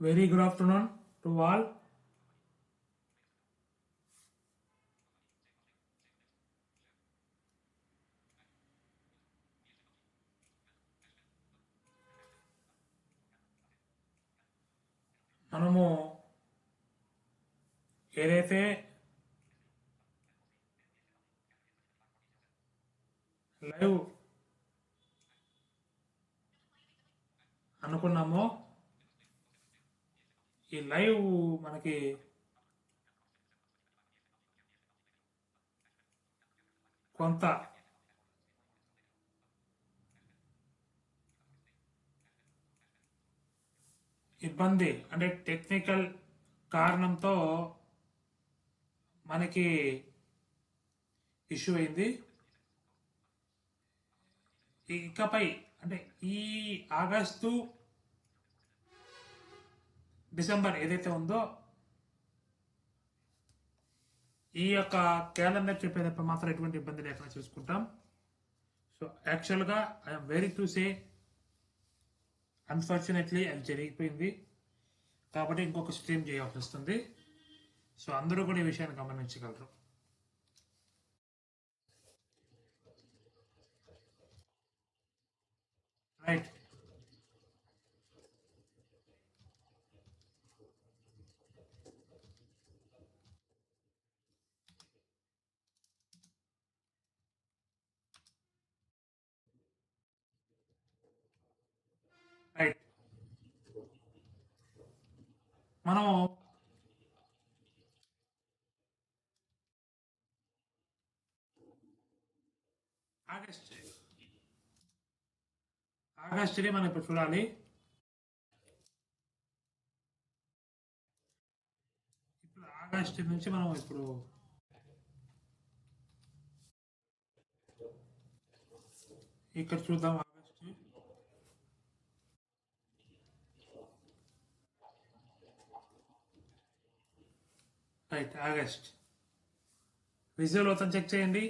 Very good afternoon to all. మనము ఏదైతే live ఈ లైవ్ మనకి కొంత ఇబ్బంది అంటే టెక్నికల్ కారణంతో మనకి ఇష్యూ అయింది. ఇకపై అంటే ఈ ఆగస్టు డిసెంబర్ ఏదైతే ఉందో ఈ యొక్క క్యాలెండర్ చెప్పేటప్పుడు మాత్రం ఎటువంటి ఇబ్బంది లేకుండా చూసుకుంటాం. సో యాక్చువల్గా I'm very to say unfortunately అది జరిగిపోయింది. కాబట్టి ఇంకొక స్ట్రీమ్ చేయాల్సి వస్తుంది. సో అందరూ కూడా ఈ విషయాన్ని గమనించగలరు రైట్ రైట్ మనం ఆగస్ట్ ఆగస్టుని మనం ఇప్పుడు చూడాలి. ఇప్పుడు ఆగస్టు నుంచి మనం ఇప్పుడు ఇక్కడ చూద్దాం ఆగస్టు రైట్ ఆగస్ట్. విజువల్ మొత్తం చెక్ చేయండి.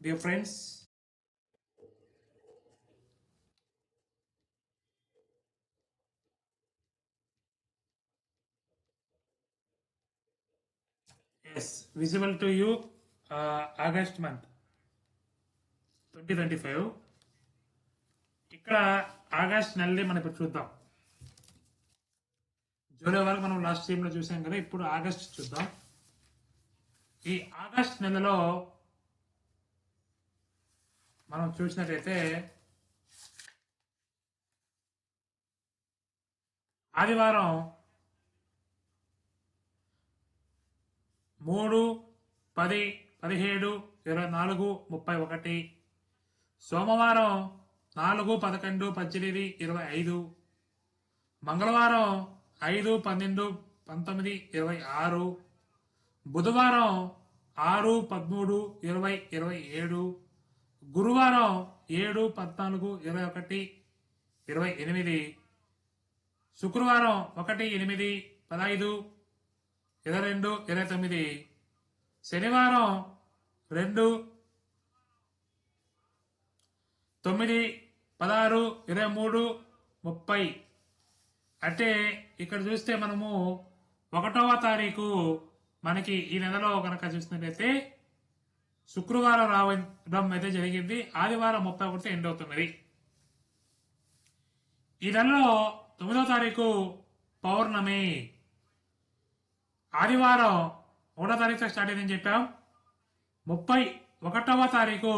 Dear friends yes visible to you August month twenty twenty five ఇక్కడ ఆగస్ట్ నెలని మనం ఇప్పుడు చూద్దాం. జూలై వరకు మనం లాస్ట్లో చూసాం కదా ఇప్పుడు ఆగస్ట్ చూద్దాం. ఈ ఆగస్ట్ నెలలో మనం చూసినట్లయితే ఆదివారం మూడు పది పదిహేడు ఇరవై నాలుగు ముప్పై ఒకటి. సోమవారం నాలుగు పదకొండు పద్దెనిమిది ఇరవై ఐదు. మంగళవారం ఐదు పన్నెండు పంతొమ్మిది ఇరవై ఆరు. బుధవారం ఆరు పదమూడు ఇరవై ఇరవై ఏడు గురువారం ఏడు పద్నాలుగు ఇరవై ఒకటి ఇరవై ఎనిమిది శుక్రవారం ఒకటి ఎనిమిది పదహైదు ఇరవై రెండు ఇరవై తొమ్మిది శనివారం రెండు తొమ్మిది పదహారు ఇరవై మూడు ముప్పై. అంటే ఇక్కడ చూస్తే మనము ఒకటవ తారీఖు మనకి ఈ నెలలో కనుక చూసినట్లయితే శుక్రవారం రావడం అయితే జరిగింది. ఆదివారం ముప్పై ఒకటి ఎండ్ అవుతున్నది. ఈ నెలలో తొమ్మిదవ తారీఖు పౌర్ణమి. ఆదివారం ఒకటో తారీఖు స్టార్ట్ అయిందని చెప్పాం. ముప్పై ఒకటవ తారీఖు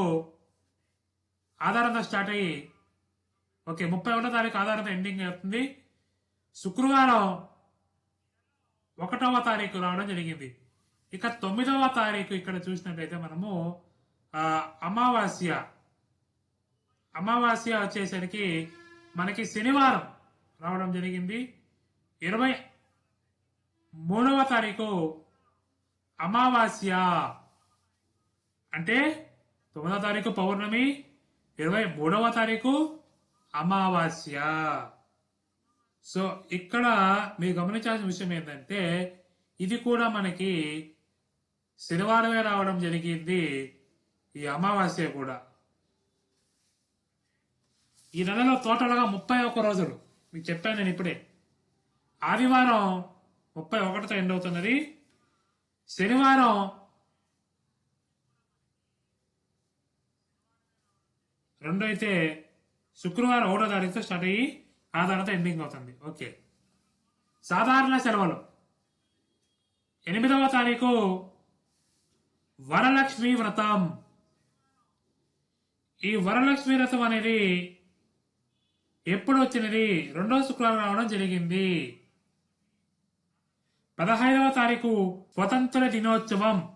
ఆధారంతో స్టార్ట్ అయ్యి ఓకే ముప్పై ఒకటో తారీఖు ఆధారంతో ఎండింగ్ అవుతుంది. శుక్రవారం ఒకటవ తారీఖు రావడం జరిగింది. ఇక తొమ్మిదవ తారీఖు ఇక్కడ చూసినట్లయితే మనము అమావాస్య. అమావాస్య వచ్చేసరికి మనకి శనివారం రావడం జరిగింది. ఇరవై మూడవ తారీఖు అమావాస్య. అంటే తొమ్మిదవ తారీఖు పౌర్ణమి ఇరవై మూడవ తారీఖు అమావాస్య. సో ఇక్కడ మీరు గమనించాల్సిన విషయం ఏంటంటే ఇది కూడా మనకి శనివారమే రావడం జరిగింది ఈ అమావాస్య కూడా. ఈ నెలలో టోటల్గా ముప్పై ఒక్క రోజులు. మీకు చెప్పాను నేను ఇప్పుడే. ఆదివారం ముప్పై ఒకటితో ఎండ్ అవుతున్నది. శనివారం రెండు అయితే శుక్రవారం ఒకటో తారీఖుతో స్టార్ట్ అయ్యి ఆ తర్వాత ఎండింగ్ అవుతుంది ఓకే సాధారణ సెలవులు. ఎనిమిదవ తారీఖు వరలక్ష్మి వ్రతం. ఈ వరలక్ష్మి వ్రతం అనేది ఎప్పుడు వచ్చినది? రెండో శుక్రవారం రావడం జరిగింది. పదహైదవ తారీఖు స్వతంత్ర దినోత్సవం.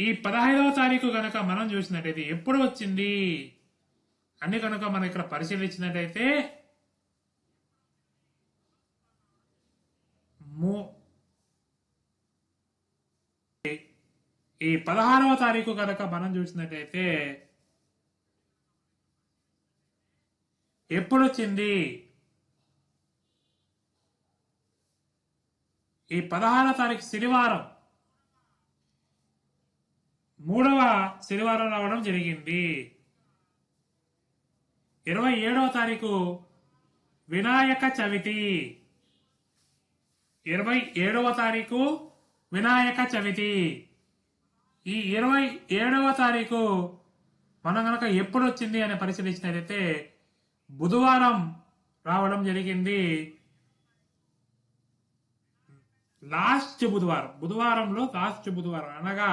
ఈ పదహైదవ తారీఖు గనక మనం చూసినట్టయితే ఎప్పుడు వచ్చింది? అని కనుక మనం ఇక్కడ పరిశీలించినట్టయితే ఈ పదహారవ తారీఖు కనుక మనం చూసినట్టయితే ఎప్పుడొచ్చింది? ఈ పదహారవ తారీఖు శనివారం. మూడవ శనివారం రావడం జరిగింది. ఇరవై ఏడవ తారీఖు వినాయక చవితి. ఇరవై ఏడవ తారీఖు వినాయక చవితి. ఈ ఇరవై ఏడవ తారీఖు మనం కనుక ఎప్పుడు వచ్చింది అని పరిశీలించినట్లయితే బుధవారం రావడం జరిగింది. లాస్ట్ బుధవారం బుధవారంలో లాస్ట్ బుధవారం అనగా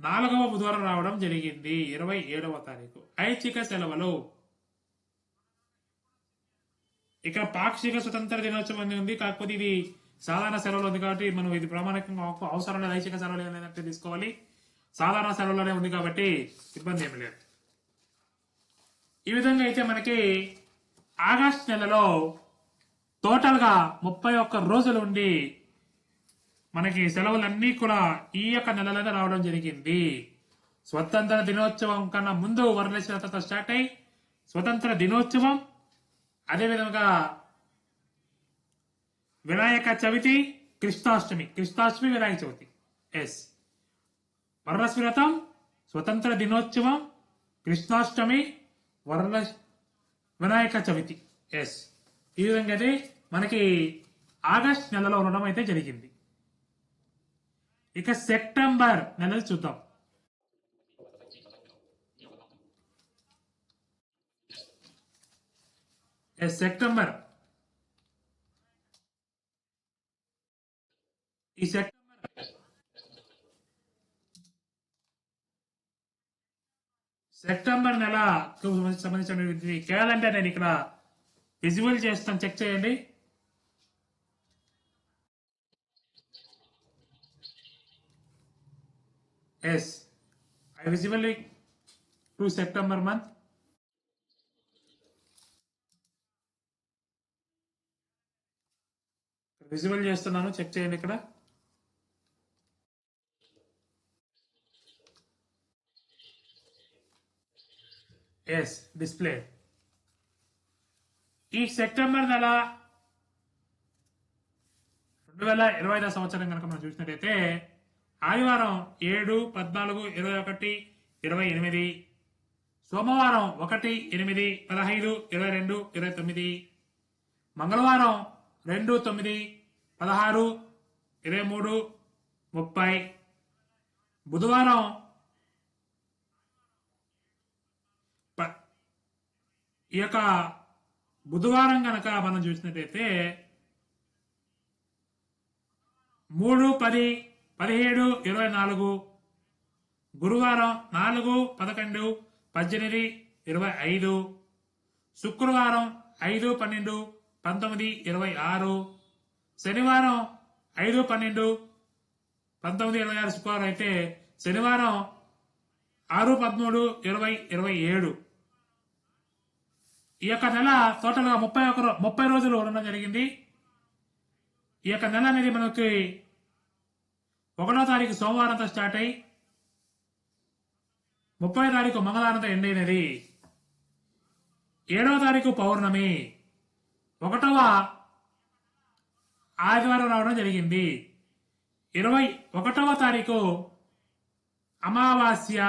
నాలుగవ బుధవారం రావడం జరిగింది. ఇరవై ఏడవ తారీఖు. ఐచ్ఛిక సెలవులు. ఇక పాక్షిక స్వతంత్ర దినోత్సవం అనేది ఉంది. కాకపోతే ఇది సాధారణ సెలవులు ఉంది కాబట్టి మనం ఇది ప్రామాణికంగా అవసరం లేదు ఐచ్ఛిక సెలవులు లేదంటే తీసుకోవాలి. సాధారణ సెలవులోనే ఉంది కాబట్టి ఇబ్బంది ఏమి లేదు. ఈ విధంగా అయితే మనకి ఆగస్ట్ నెలలో టోటల్గా ముప్పై ఒక్క రోజులు ఉండి మనకి సెలవులన్నీ కూడా ఈ యొక్క నెలలోనే రావడం జరిగింది. స్వతంత్ర దినోత్సవం కన్నా ముందు వరలక్ష్మి స్టార్ట్ అయి స్వతంత్ర దినోత్సవం అదేవిధంగా వినాయక చవితి కృష్ణాష్టమి. కృష్ణాష్టమి వినాయక చవితి. ఎస్ వరలక్ష్మి వ్రతం స్వతంత్ర దినోత్సవం కృష్ణాష్టమి వరల వినాయక చవితి. ఎస్ ఈ విధంగా అయితే మనకి ఆగస్ట్ నెలలో ఉండడం అయితే జరిగింది. ఇక సెప్టెంబర్ నెలలు చూద్దాం. ఎస్ సెప్టెంబర్ ఈ సెప్టెంబర్ సెప్టెంబర్ నెల సంబంధించిన క్యాలెండర్ నేను ఇక్కడ విజువల్ చేస్తాను. చెక్ చేయండి. Yes I visible to September month visible చేస్తున్నాను చెక్ చేయండి ఇక్కడ. ఎస్ డిస్ప్లే ఈ సెప్టెంబర్ నెల రెండు వేల ఇరవై ఐదో సంవత్సరం కనుక మనం చూసినట్టయితే ఆదివారం ఏడు పద్నాలుగు ఇరవై ఒకటి ఇరవై ఎనిమిది సోమవారం ఒకటి ఎనిమిది పదహైదు ఇరవై రెండు ఇరవై తొమ్మిది మంగళవారం రెండు తొమ్మిది పదహారు ఇరవై మూడు ముప్పై. బుధవారం ప- ఈ యొక్క బుధవారం కనుక మనం చూసినట్టయితే మూడు పది పదిహేడు ఇరవై నాలుగు. గురువారం నాలుగు పదకొండు పద్దెనిమిది ఇరవై ఐదు. శుక్రవారం ఐదు పన్నెండు పంతొమ్మిది ఇరవై ఆరు. శనివారం ఐదు పన్నెండు పంతొమ్మిది ఇరవై ఆరు శుక్రవారం అయితే శనివారం ఆరు పదమూడు ఇరవై ఇరవై ఏడు. ఈ యొక్క నెల టోటల్గా ముప్పై ఒక ముప్పై రోజులు ఉండడం జరిగింది. ఈ యొక్క నెల అనేది మనకి ఒకటో తారీఖు సోమవారంతో స్టార్ట్ అయ్యి ముప్పై తారీఖు మంగళవారంతో ఎండ్ అయినది. ఏడవ తారీఖు పౌర్ణమి. ఒకటవ ఆదివారం రావడం జరిగింది. ఇరవై ఒకటవ తారీఖు అమావాస్య.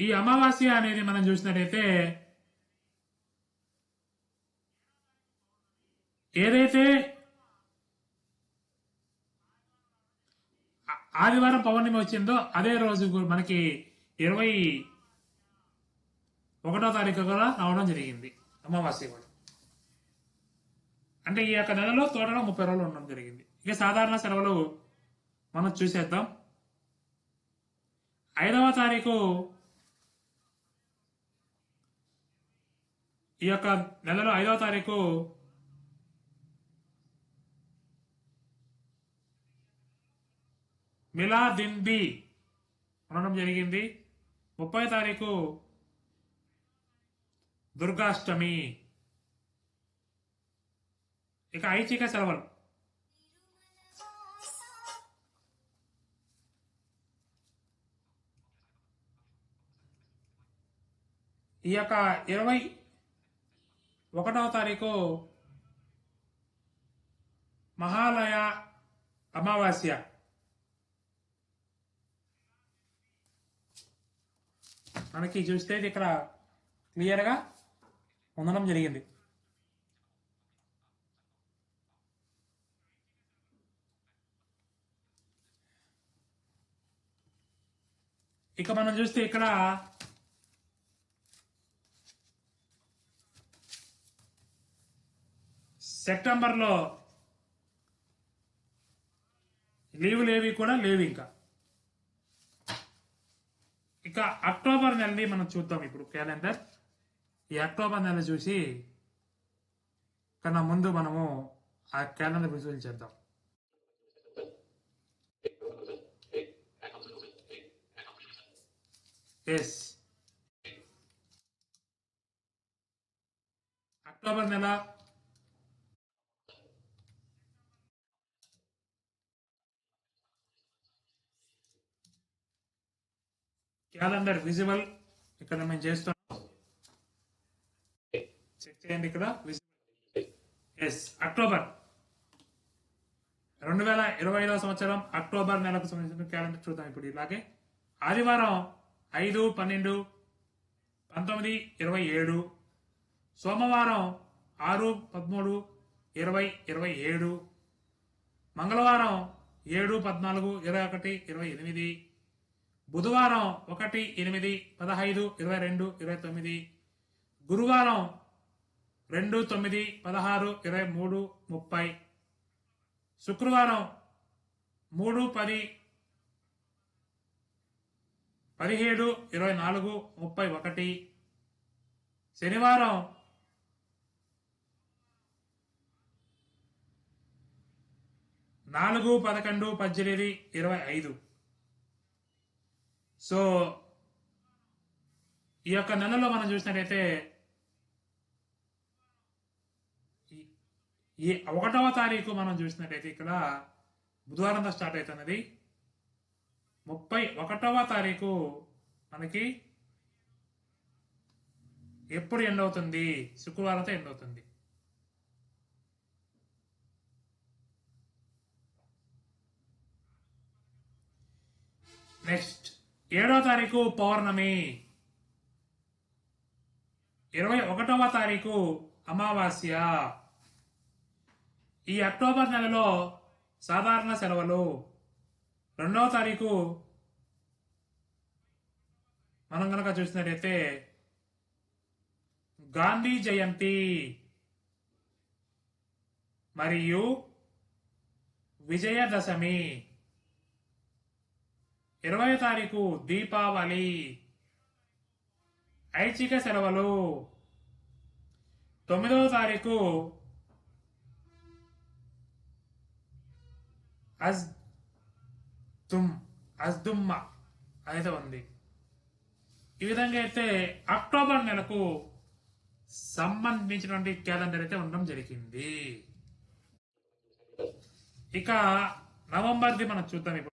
ఈ అమావాస్య అనేది మనం చూసినట్టయితే ఏదైతే ఆదివారం పౌర్ణమి వచ్చిందో అదే రోజు మనకి ఇరవై ఒకటో తారీఖు కూడా రావడం జరిగింది. అమావాస్య కూడా అంటే ఈ యొక్క నెలలో తోటలో ముప్పై రోజులు ఉండడం జరిగింది. ఇక సాధారణ సెలవులు మనం చూసేద్దాం. ఐదవ తారీఖు ఈ యొక్క నెలలో ఐదవ తారీఖు మిలాదిన్బి ఉండడం జరిగింది. ముప్పై తారీఖు దుర్గాష్టమి. ఇక ఐచ్ఛిక సెలవులు. ఈ యొక్క ఇరవై ఒకటవ తారీఖు మహాలయ అమావాస్య. మనకి చూస్తే ఇక్కడ క్లియర్గా ఉండడం జరిగింది. ఇక మనం చూస్తే ఇక్కడ సెప్టెంబర్లో లీవులు ఏవి కూడా లేవు ఇంకా. ఇక అక్టోబర్ నెలని మనం చూద్దాం ఇప్పుడు క్యాలెండర్. ఈ అక్టోబర్ నెల చూసి కన్నా ముందు మనము ఆ క్యాలెండర్ విజువల్ చేద్దాం. ఎస్. అక్టోబర్ నెల. క్యాలెండర్ విజువల్ ఇక్కడ మేము చేస్తున్నాం. చెక్ చేయండి ఇక్కడ విజువల్ ఎస్ అక్టోబర్. రెండు వేల ఇరవై ఐదవ సంవత్సరం అక్టోబర్ నెలకు సంబంధించిన క్యాలెండర్ చూద్దాం ఇప్పుడు ఇలాగే. ఆదివారం ఐదు పన్నెండు పంతొమ్మిది ఇరవై ఏడు సోమవారం ఆరు పదమూడు ఇరవై ఇరవై ఏడు మంగళవారం ఏడు పద్నాలుగు ఇరవై ఒకటి ఇరవై ఎనిమిది బుధవారం ఒకటి ఎనిమిది పదహైదు ఇరవై రెండు ఇరవై తొమ్మిది గురువారం రెండు తొమ్మిది పదహారు ఇరవై మూడు ముప్పై శుక్రవారం మూడు పది పదిహేడు ఇరవై నాలుగు ముప్పై ఒకటి. శనివారం నాలుగు పదకొండు పద్దెనిమిది ఇరవై ఐదు. సో ఈ యొక్క నెలలో మనం చూసినట్టయితే ఈ- ఒకటవ తారీఖు మనం చూసినట్టయితే ఇక్కడ బుధవారంతో స్టార్ట్ అవుతున్నది. ముప్పై ఒకటవ తారీఖు మనకి ఎప్పుడు ఎండ్ అవుతుంది? శుక్రవారంతో ఎండ్ అవుతుంది. నెక్స్ట్ ఏడవ తారీఖు పౌర్ణమి. ఇరవై ఒకటవ తారీఖు అమావాస్య. ఈ అక్టోబర్ నెలలో సాధారణ సెలవులు. రెండవ తారీఖు మనం కనుక చూసినట్లయితే గాంధీ జయంతి. మరియు విజయదశమి. ఇరవై తారీఖు దీపావళి. ఐచ్ఛిక సెలవులు. తొమ్మిదవ తారీఖు అజ్ తుమ్ అజ్దుమ్మ అయితే ఉంది. ఈ విధంగా అయితే అక్టోబర్ నెలకు సంబంధించినటువంటి క్యాలెండర్ అయితే ఉండడం జరిగింది. ఇక నవంబర్ది మనం చూద్దాం ఇప్పుడు.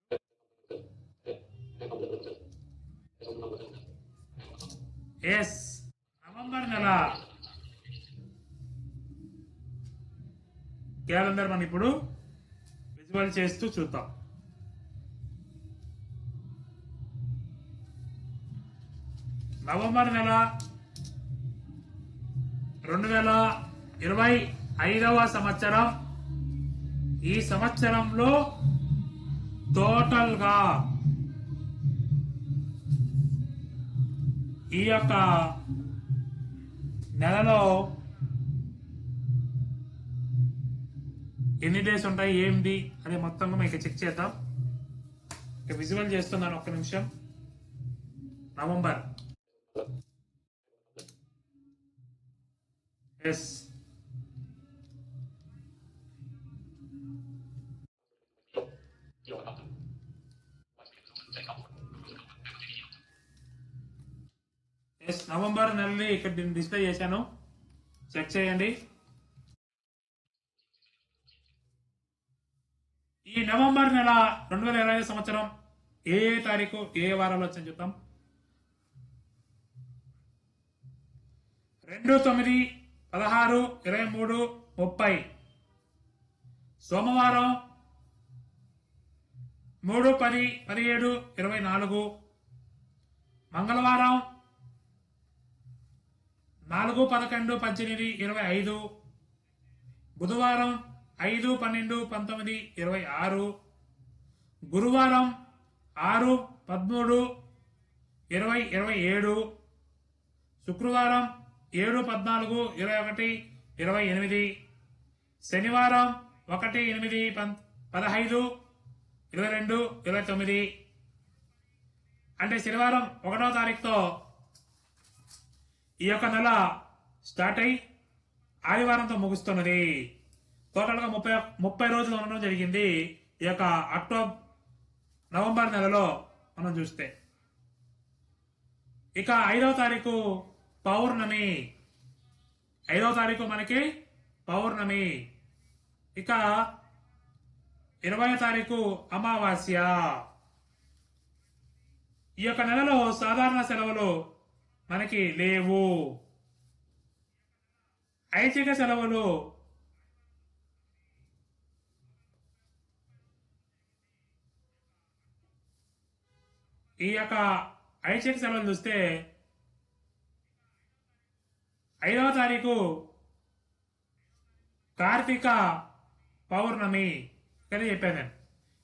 ఎస్ నవంబర్ నెల క్యాలెండర్ మనం ఇప్పుడు విజువల్ చేస్తూ చూద్దాం. నవంబర్ నెల రెండు వేల ఇరవై ఐదవ సంవత్సరం. ఈ సంవత్సరంలో టోటల్గా ఈ యొక్క నెలలో ఎన్ని డేస్ ఉంటాయి ఏంటి అది మొత్తంగా మీకు చెక్ చేద్దాం. ఇక విజువల్ చేస్తున్నాను ఒక్క నిమిషం. నవంబర్. ఎస్ ఎస్ నవంబర్ నెలని ఇక్కడ నేను డిస్ప్లే చేశాను. చెక్ చేయండి. ఈ నవంబర్ నెల రెండు వేల ఇరవై సంవత్సరం ఏ ఏ తారీఖు ఏ ఏ వారాలు వచ్చని చెప్తాం రెండు తొమ్మిది పదహారు ఇరవై మూడు ముప్పై. సోమవారం మూడు పది పదిహేడు ఇరవై నాలుగు. మంగళవారం నాలుగు పదకొండు పద్దెనిమిది ఇరవై ఐదు. బుధవారం ఐదు పన్నెండు పంతొమ్మిది ఇరవై ఆరు. గురువారం ఆరు పదమూడు ఇరవై ఇరవై ఏడు. శుక్రవారం ఏడు పద్నాలుగు ఇరవై ఒకటి ఇరవై ఎనిమిది. శనివారం ఒకటి ఎనిమిది పం పదహైదు ఇరవై రెండు ఇరవై తొమ్మిది. అంటే శనివారం ఒకటో తారీఖుతో ఈ యొక్క నెల స్టార్ట్ అయి ఆదివారంతో ముగుస్తున్నది. టోటల్గా ముప్పై ముప్పై రోజులు ఉండడం జరిగింది ఈ యొక్క అక్టోబర్ నవంబర్ నెలలో మనం చూస్తే. ఇక ఐదవ తారీఖు పౌర్ణమి. ఐదవ తారీఖు మనకి పౌర్ణమి. ఇక ఇరవై తారీఖు అమావాస్య. ఈ యొక్క నెలలో సాధారణ సెలవులు మనకి లేవు. ఐచ్ఛిక సెలవులు ఈ యొక్క ఐచ్ఛిక సెలవులు చూస్తే ఐదవ తారీఖు కార్తీక పౌర్ణమి అని చెప్పాను నేను.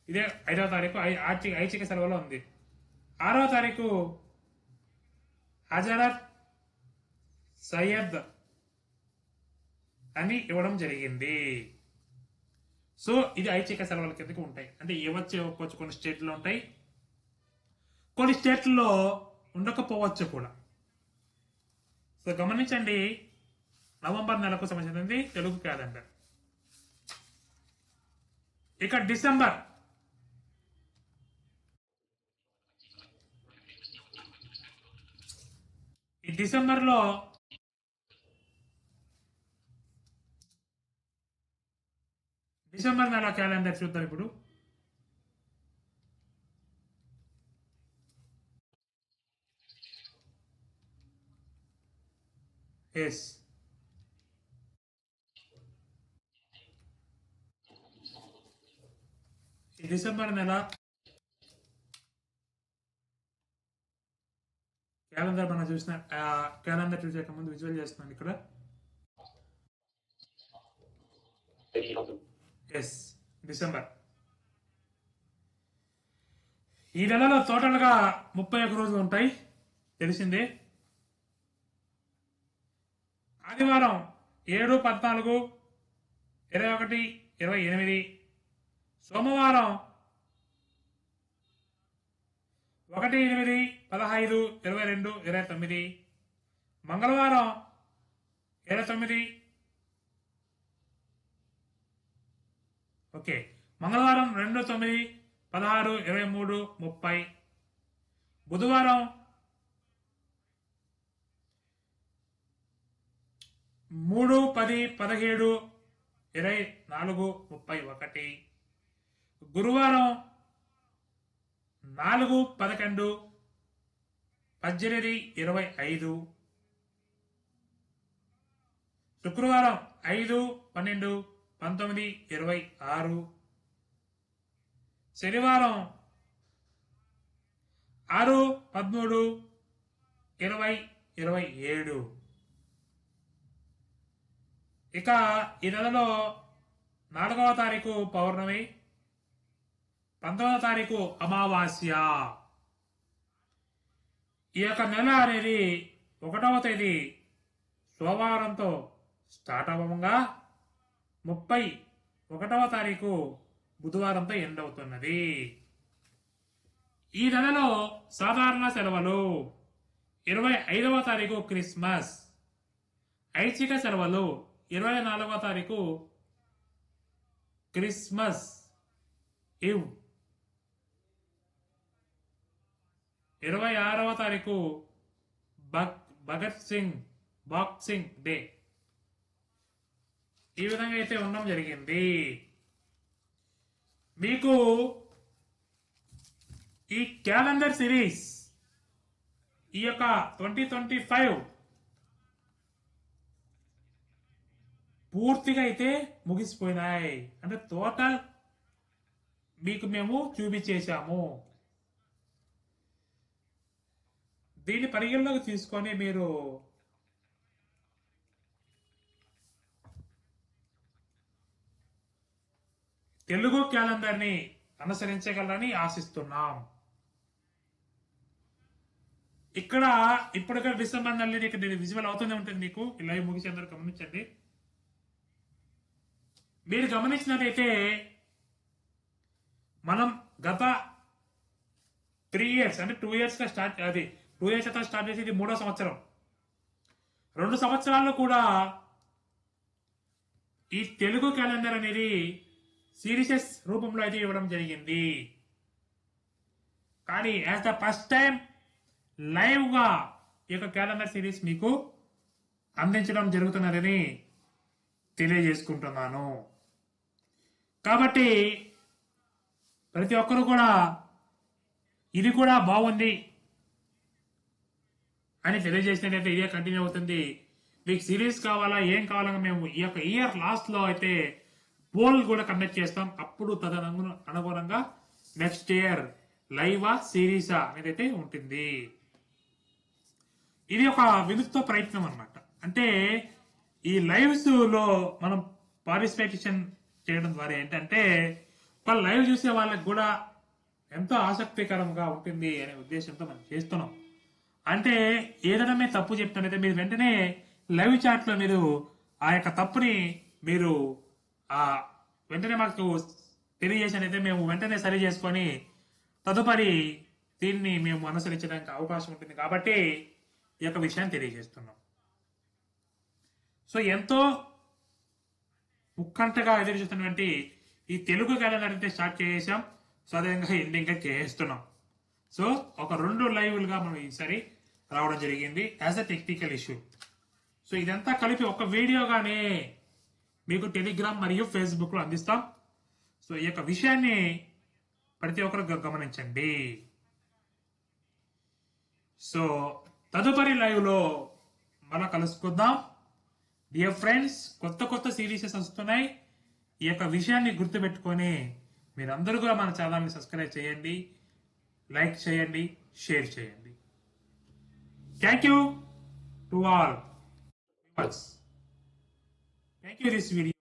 ఇదే ఐదవ తారీఖు ఐ- ఆర్చి సెలవులో ఉంది. ఆరవ తారీఖు హజరత్ సయ్యద్ అని ఇవ్వడం జరిగింది. సో ఇది ఐచ్ఛిక సెలవుల కిందకి ఉంటాయి. అంటే ఇవ్వచ్చు ఇవ్వకపోవచ్చు కొన్ని స్టేట్లో ఉంటాయి. కొన్ని స్టేట్లలో ఉండకపోవచ్చు కూడా. సో గమనించండి నవంబర్ నెలకు సంబంధించింది తెలుగు క్యాలెండర్. ఇక డిసెంబర్. ఈ డిసెంబర్లో డిసెంబర్ నెల క్యాలెండర్ చూద్దాం ఇప్పుడు. ఎస్ ఈ డిసెంబర్ నెల క్యాలెండర్ మనం చూసిన క్యాలెండర్ చూసాక ముందు విజువల్ చేస్తున్నాను ఇక్కడ. ఎస్ డిసెంబర్ ఈ నెలలో టోటల్గా ముప్పై ఒక్క రోజులు ఉంటాయి. తెలిసిందే. ఆదివారం ఏడు పద్నాలుగు ఇరవై ఒకటి ఇరవై ఎనిమిది. సోమవారం ఒకటి ఎనిమిది పదహైదు ఇరవై రెండు ఇరవై తొమ్మిది. మంగళవారం ఇరవై తొమ్మిది. ఓకే. మంగళవారం రెండు తొమ్మిది పదహారు ఇరవై మూడు ముప్పై. బుధవారం మూడు పది పదిహేడు ఇరవై నాలుగు ముప్పై ఒకటి. గురువారం నాలుగు పదకొండు పద్దెనిమిది ఇరవై ఐదు. శుక్రవారం ఐదు పన్నెండు పంతొమ్మిది ఇరవై ఆరు. శనివారం ఆరు పదమూడు ఇరవై ఇరవై ఏడు. ఇక ఈ నెలలో నాలుగవ తారీఖు పౌర్ణమి పంతొమ్మిదవ తారీఖు అమావాస్య. ఈ యొక్క నెల అనేది ఒకటవ తేదీ సోమవారంతో స్టార్ట్ అవ్వగా ముప్పై ఒకటవ తారీఖు బుధవారంతో ఎండ్ అవుతున్నది. ఈ నెలలో సాధారణ సెలవులు ఇరవై ఐదవ తారీఖు క్రిస్మస్ ఐచ్ఛిక సెలవులు ఇరవై నాలుగవ తారీఖు క్రిస్మస్ ఇవ్. ఇరవై ఆరవ తారీఖు భగ్ భగత్ సింగ్ బాక్సింగ్ డే. ఈ విధంగా అయితే ఉండడం జరిగింది. మీకు ఈ క్యాలెండర్ సిరీస్ ఈ యొక్క ట్వంటీ ట్వంటీ ఫైవ్ పూర్తిగా అయితే ముగిసిపోయినాయి. అంటే టోటల్ మీకు మేము చూపించేశాము. దీన్ని పరిగణలోకి తీసుకొని మీరు తెలుగు క్యాలెండర్ని అనుసరించగలరని ఆశిస్తున్నాం. ఇక్కడ ఇప్పటికే డిసెంబర్ నెల ఇక్కడ విజువల్ అవుతూనే ఉంటుంది మీకు. ఇలా ముగిసేందరూ గమనించండి. మీరు గమనించినట్లయితే మనం గత త్రీ ఇయర్స్ అంటే టూ ఇయర్స్గా స్టార్ట్ అది టూ ఇయర్స్ అయితే స్టార్ట్ చేసి ఇది మూడో సంవత్సరం. రెండు సంవత్సరాల్లో కూడా ఈ తెలుగు క్యాలెండర్ అనేది సిరీసెస్ రూపంలో అయితే ఇవ్వడం జరిగింది. కానీ యాజ్ ద ఫస్ట్ టైం లైవ్గా ఈ యొక్క క్యాలెండర్ సిరీస్ మీకు అందించడం జరుగుతున్నదని తెలియజేసుకుంటున్నాను. కాబట్టి ప్రతి ఒక్కరు కూడా ఇది కూడా బాగుంది అని తెలియజేసినట్లయితే ఇదే కంటిన్యూ అవుతుంది. మీకు సిరీస్ కావాలా ఏం కావాలన్నా మేము ఈ యొక్క ఇయర్ లాస్ట్లో అయితే పోల్ కూడా కండక్ట్ చేస్తాం. అప్పుడు తదను అనుగుణంగా నెక్స్ట్ ఇయర్ లైవా సిరీసా అనేది అయితే ఉంటుంది. ఇది ఒక వినూత్న ప్రయత్నం అనమాట అంటే ఈ లైవ్స్లో మనం పార్టిసిపేషన్ చేయడం ద్వారా ఏంటంటే వాళ్ళు లైవ్ చూసే వాళ్ళకి కూడా ఎంతో ఆసక్తికరంగా ఉంటుంది అనే ఉద్దేశంతో మనం చేస్తున్నాం. అంటే ఏదైనా మీరు తప్పు చెప్తానైతే మీరు వెంటనే లైవ్ చాట్లో మీరు ఆ యొక్క తప్పుని మీరు ఆ వెంటనే మాకు తెలియజేసినైతే మేము వెంటనే సరి చేసుకొని తదుపరి దీన్ని మేము అనుసరించడానికి అవకాశం ఉంటుంది కాబట్టి ఈ యొక్క విషయాన్ని తెలియజేస్తున్నాం. సో ఎంతో ముక్కంటగా ఎదురు చూస్తున్నటువంటి ఈ తెలుగు క్యాలెండర్ అయితే స్టార్ట్ చేసాం సో అదేవిధంగా ఎండింగ్ చేస్తున్నాం. సో ఒక రెండు లైవ్లుగా మనం ఈసారి రావడం జరిగింది. As a technical issue so ఇదంతా కలిపి ఒక వీడియోగానే మీకు టెలిగ్రామ్ మరియు ఫేస్బుక్లో అందిస్తాం. సో ఈ యొక్క విషయాన్ని ప్రతి ఒక్కరు గమనించండి. సో తదుపరి లైవ్లో మళ్ళా కలుసుకుందాం. డియర్ ఫ్రెండ్స్ కొత్త కొత్త సిరీసెస్ వస్తున్నాయి. ఈ యొక్క విషయాన్ని గుర్తుపెట్టుకొని మీరందరూ కూడా మన ఛానల్ని సబ్స్క్రైబ్ చేయండి లైక్ చేయండి షేర్ చేయండి. Thank you to all thank you this video